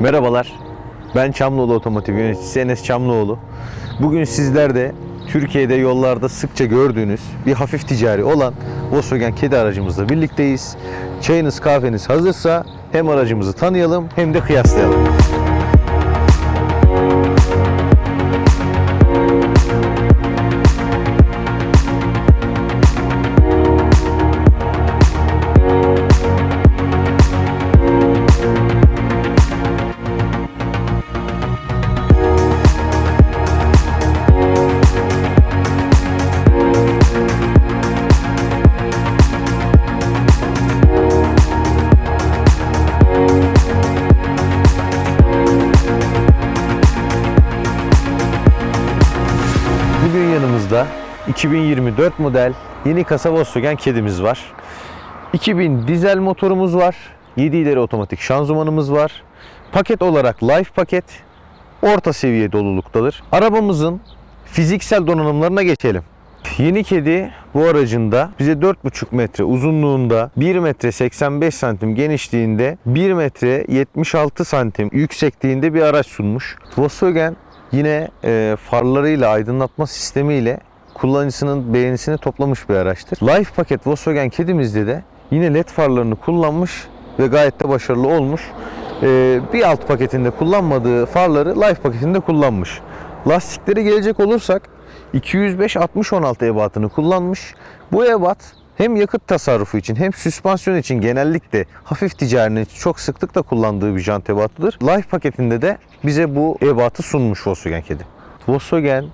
Merhabalar. Ben Çamlıoğlu Otomotiv Yöneticisi Enes Çamlıoğlu. Bugün sizlerde Türkiye'de yollarda sıkça gördüğünüz bir hafif ticari olan Volkswagen kedi aracımızla birlikteyiz. Çayınız kahveniz hazırsa hem aracımızı tanıyalım hem de kıyaslayalım. 2024 model yeni kasa Volkswagen kedimiz var. 2000 dizel motorumuz var. 7 ileri otomatik şanzımanımız var. Paket olarak Life paket orta seviye doluluktadır. Arabamızın fiziksel donanımlarına geçelim. Yeni kedi bu aracında bize 4,5 metre uzunluğunda 1 metre 85 santim genişliğinde 1 metre 76 santim yüksekliğinde bir araç sunmuş. Volkswagen yine e, farlarıyla aydınlatma sistemiyle kullanıcısının beğenisini toplamış bir araçtır. Life paket Volkswagen kedimizde de yine led farlarını kullanmış ve gayet de başarılı olmuş. E, bir alt paketinde kullanmadığı farları Life paketinde kullanmış. Lastiklere gelecek olursak 205 60 16 ebatını kullanmış. Bu ebat hem yakıt tasarrufu için hem süspansiyon için genellikle hafif ticarinin çok sıklıkla kullandığı bir jant ebatıdır. Life paketinde de bize bu ebatı sunmuş Volkswagen kedi. Volkswagen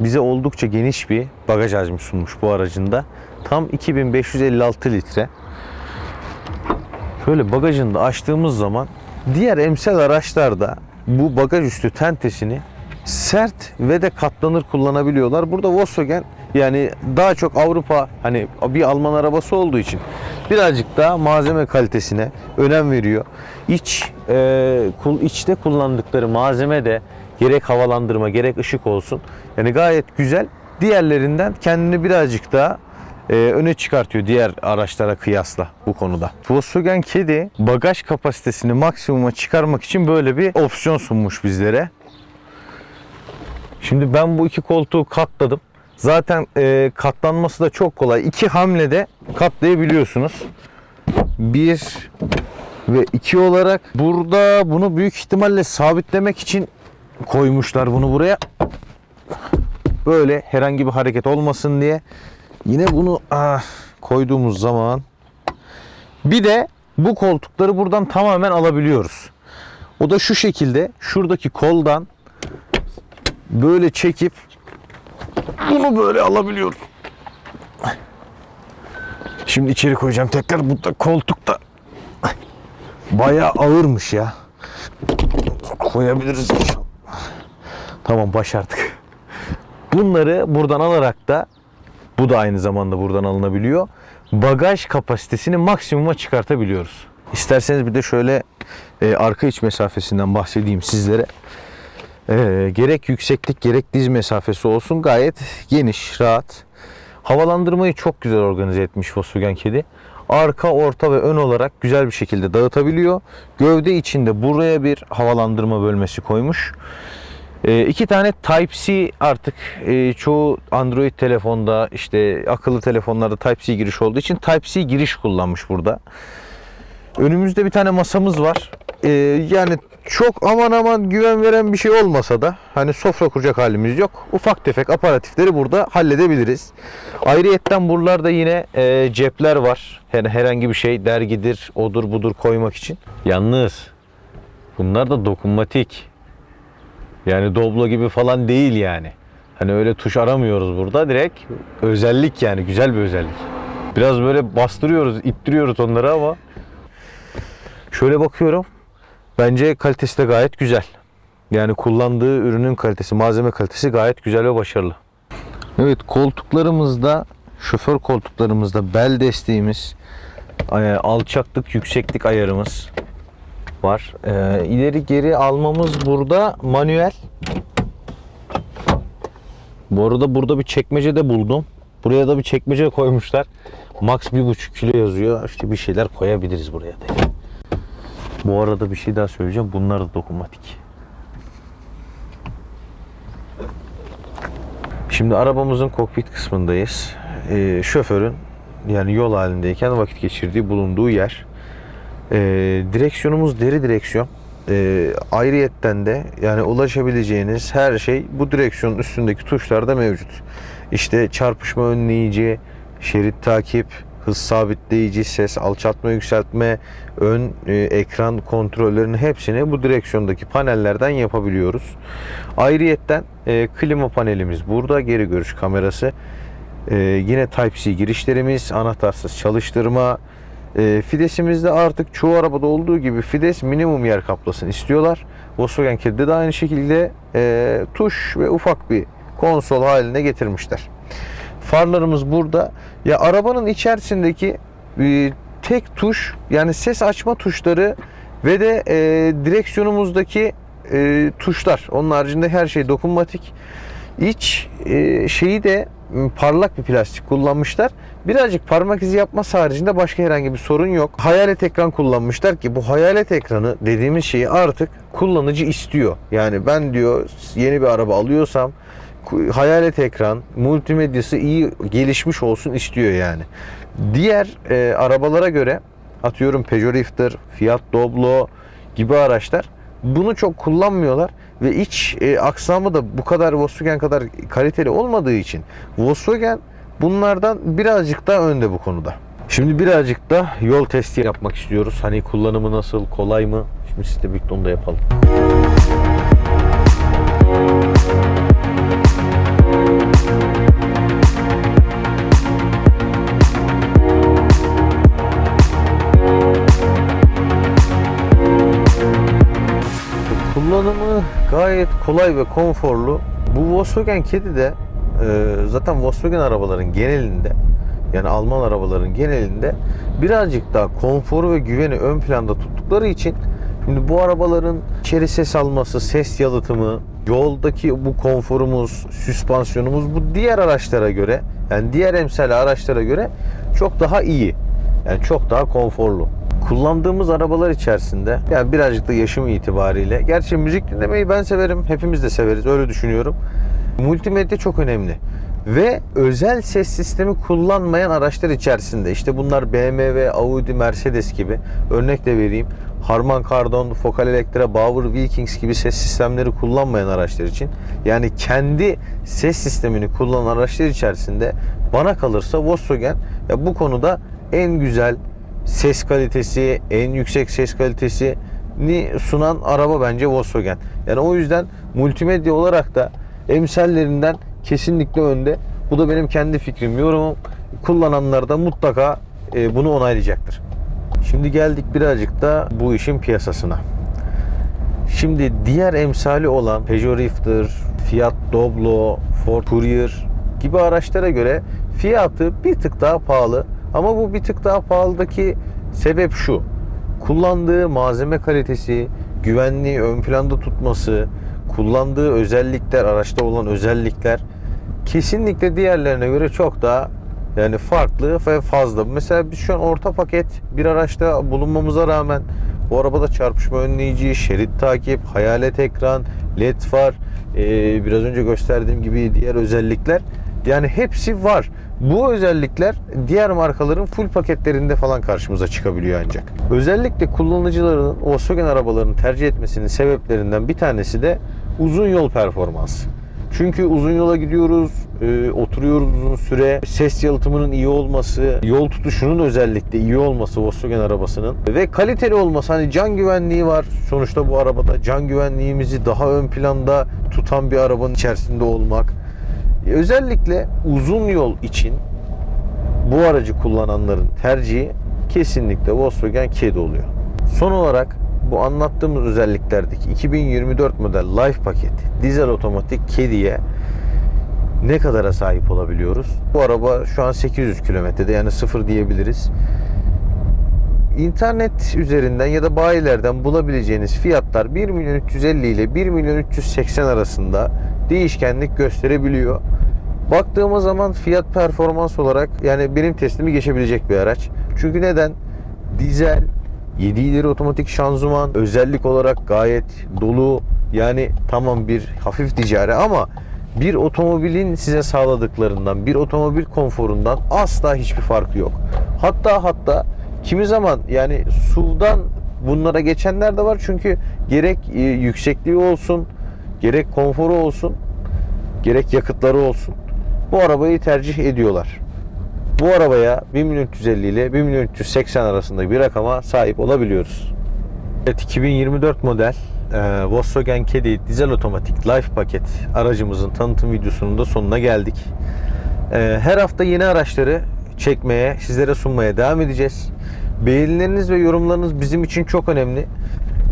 bize oldukça geniş bir bagaj hacmi sunmuş bu aracında. Tam 2556 litre. Şöyle bagajını da açtığımız zaman diğer emsal araçlarda bu bagaj üstü tentesini sert ve de katlanır kullanabiliyorlar. Burada Volkswagen yani daha çok Avrupa hani bir Alman arabası olduğu için birazcık daha malzeme kalitesine önem veriyor. İç e, kul- içte kullandıkları malzeme de gerek havalandırma gerek ışık olsun. Yani gayet güzel. Diğerlerinden kendini birazcık daha e, öne çıkartıyor diğer araçlara kıyasla bu konuda. Volkswagen Kedi bagaj kapasitesini maksimuma çıkarmak için böyle bir opsiyon sunmuş bizlere. Şimdi ben bu iki koltuğu katladım. Zaten e, katlanması da çok kolay. İki hamlede katlayabiliyorsunuz. Bir ve iki olarak burada bunu büyük ihtimalle sabitlemek için koymuşlar bunu buraya. Böyle herhangi bir hareket olmasın diye. Yine bunu ah, koyduğumuz zaman bir de bu koltukları buradan tamamen alabiliyoruz. O da şu şekilde şuradaki koldan böyle çekip bunu böyle alabiliyoruz. Şimdi içeri koyacağım tekrar. Bu da koltuk da bayağı ağırmış ya. Koyabiliriz inşallah. Tamam başardık. Bunları buradan alarak da bu da aynı zamanda buradan alınabiliyor. Bagaj kapasitesini maksimuma çıkartabiliyoruz. İsterseniz bir de şöyle e, arka iç mesafesinden bahsedeyim sizlere. Ee, gerek yükseklik gerek diz mesafesi olsun gayet geniş, rahat. Havalandırmayı çok güzel organize etmiş Volkswagen kedi. Arka, orta ve ön olarak güzel bir şekilde dağıtabiliyor. Gövde içinde buraya bir havalandırma bölmesi koymuş. Ee, iki tane Type-C artık e, çoğu Android telefonda işte akıllı telefonlarda Type-C giriş olduğu için Type-C giriş kullanmış burada. Önümüzde bir tane masamız var. Ee, yani çok aman aman güven veren bir şey olmasa da hani sofra kuracak halimiz yok. Ufak tefek aparatifleri burada halledebiliriz. Ayrıyetten buralarda yine e, cepler var. Yani herhangi bir şey dergidir, odur budur koymak için. Yalnız bunlar da dokunmatik. Yani Doblo gibi falan değil yani. Hani öyle tuş aramıyoruz burada. Direkt özellik yani güzel bir özellik. Biraz böyle bastırıyoruz, ittiriyoruz onları ama Şöyle bakıyorum. Bence kalitesi de gayet güzel. Yani kullandığı ürünün kalitesi, malzeme kalitesi gayet güzel ve başarılı. Evet koltuklarımızda, şoför koltuklarımızda bel desteğimiz, alçaklık, yükseklik ayarımız var. E, ileri geri almamız burada manuel. Bu arada burada bir çekmece de buldum. Buraya da bir çekmece koymuşlar. Max 1,5 kilo yazıyor. İşte bir şeyler koyabiliriz buraya da. Bu arada bir şey daha söyleyeceğim. Bunlar da dokunmatik. Şimdi arabamızın kokpit kısmındayız. Ee, şoförün yani yol halindeyken vakit geçirdiği bulunduğu yer. Ee, direksiyonumuz deri direksiyon. Ee, ayrıyetten de yani ulaşabileceğiniz her şey bu direksiyonun üstündeki tuşlarda mevcut. İşte çarpışma önleyici, şerit takip, hız sabitleyici, ses alçaltma yükseltme, ön e, ekran kontrollerinin hepsini bu direksiyondaki panellerden yapabiliyoruz. Ayrıyetten e, klima panelimiz burada, geri görüş kamerası. E, yine Type-C girişlerimiz, anahtarsız çalıştırma. E, Fidesimizde artık çoğu arabada olduğu gibi Fides minimum yer kaplasın istiyorlar. Volkswagen Caddy'de de aynı şekilde e, tuş ve ufak bir konsol haline getirmişler. Farlarımız burada. Ya arabanın içerisindeki e, tek tuş yani ses açma tuşları ve de e, direksiyonumuzdaki e, tuşlar. Onun haricinde her şey dokunmatik. İç e, şeyi de parlak bir plastik kullanmışlar. Birazcık parmak izi yapması haricinde başka herhangi bir sorun yok. Hayalet ekran kullanmışlar ki bu hayalet ekranı dediğimiz şeyi artık kullanıcı istiyor. Yani ben diyor yeni bir araba alıyorsam hayalet ekran, multimedyası iyi gelişmiş olsun istiyor yani. Diğer e, arabalara göre atıyorum Peugeot Rifter, Fiat Doblo gibi araçlar bunu çok kullanmıyorlar ve iç e, aksamı da bu kadar Volkswagen kadar kaliteli olmadığı için Volkswagen bunlardan birazcık daha önde bu konuda. Şimdi birazcık da yol testi yapmak istiyoruz. Hani kullanımı nasıl, kolay mı? Şimdi sizle birlikte onu da yapalım. Kullanımı gayet kolay ve konforlu. Bu Volkswagen Caddy de e, zaten Volkswagen arabaların genelinde yani Alman arabaların genelinde birazcık daha konforu ve güveni ön planda tuttukları için şimdi bu arabaların içeri ses alması, ses yalıtımı, yoldaki bu konforumuz, süspansiyonumuz bu diğer araçlara göre yani diğer emsal araçlara göre çok daha iyi. Yani çok daha konforlu. Kullandığımız arabalar içerisinde yani birazcık da yaşım itibariyle gerçi müzik dinlemeyi ben severim. Hepimiz de severiz öyle düşünüyorum. Multimedya çok önemli. Ve özel ses sistemi kullanmayan araçlar içerisinde işte bunlar BMW, Audi, Mercedes gibi örnek de vereyim. Harman Kardon, Focal Electra, Bauer, Wilkins gibi ses sistemleri kullanmayan araçlar için yani kendi ses sistemini kullanan araçlar içerisinde bana kalırsa Volkswagen ya bu konuda en güzel ses kalitesi, en yüksek ses kalitesini sunan araba bence Volkswagen. Yani o yüzden multimedya olarak da emsallerinden kesinlikle önde. Bu da benim kendi fikrim, yorumum. Kullananlar da mutlaka e, bunu onaylayacaktır. Şimdi geldik birazcık da bu işin piyasasına. Şimdi diğer emsali olan Peugeot Rifter, Fiat Doblo, Ford Courier gibi araçlara göre fiyatı bir tık daha pahalı. Ama bu bir tık daha pahalıdaki sebep şu. Kullandığı malzeme kalitesi, güvenliği ön planda tutması, kullandığı özellikler, araçta olan özellikler kesinlikle diğerlerine göre çok daha yani farklı ve fazla. Mesela biz şu an orta paket bir araçta bulunmamıza rağmen bu arabada çarpışma önleyici, şerit takip, hayalet ekran, led far, ee, biraz önce gösterdiğim gibi diğer özellikler yani hepsi var. Bu özellikler diğer markaların full paketlerinde falan karşımıza çıkabiliyor ancak. Özellikle kullanıcıların Volkswagen arabalarını tercih etmesinin sebeplerinden bir tanesi de uzun yol performansı. Çünkü uzun yola gidiyoruz, e, oturuyoruz uzun süre. Ses yalıtımının iyi olması, yol tutuşunun özellikle iyi olması Volkswagen arabasının ve kaliteli olması. Hani can güvenliği var sonuçta bu arabada. Can güvenliğimizi daha ön planda tutan bir arabanın içerisinde olmak. Özellikle uzun yol için bu aracı kullananların tercihi kesinlikle Volkswagen Caddy oluyor. Son olarak bu anlattığımız özelliklerdeki 2024 model Life paketi dizel otomatik Caddy'ye ne kadara sahip olabiliyoruz? Bu araba şu an 800 kilometrede yani sıfır diyebiliriz. İnternet üzerinden ya da bayilerden bulabileceğiniz fiyatlar 1 milyon 350 ile 1 milyon 380 arasında değişkenlik gösterebiliyor. Baktığımız zaman fiyat performans olarak yani benim testimi geçebilecek bir araç. Çünkü neden? Dizel 7 ileri otomatik şanzıman özellik olarak gayet dolu. Yani tamam bir hafif ticari ama bir otomobilin size sağladıklarından, bir otomobil konforundan asla hiçbir farkı yok. Hatta hatta kimi zaman yani SUV'dan bunlara geçenler de var çünkü gerek e, yüksekliği olsun, gerek konforu olsun, gerek yakıtları olsun. Bu arabayı tercih ediyorlar. Bu arabaya 1350 ile 1380 arasında bir rakama sahip olabiliyoruz. Evet 2024 model e, Volkswagen Caddy dizel otomatik Life paket aracımızın tanıtım videosunun da sonuna geldik. E, her hafta yeni araçları çekmeye, sizlere sunmaya devam edeceğiz. Beğenileriniz ve yorumlarınız bizim için çok önemli.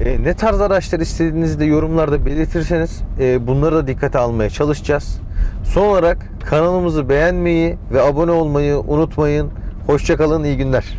E, ne tarz araçlar istediğinizi de yorumlarda belirtirseniz e, bunları da dikkate almaya çalışacağız. Son olarak kanalımızı beğenmeyi ve abone olmayı unutmayın. Hoşçakalın, iyi günler.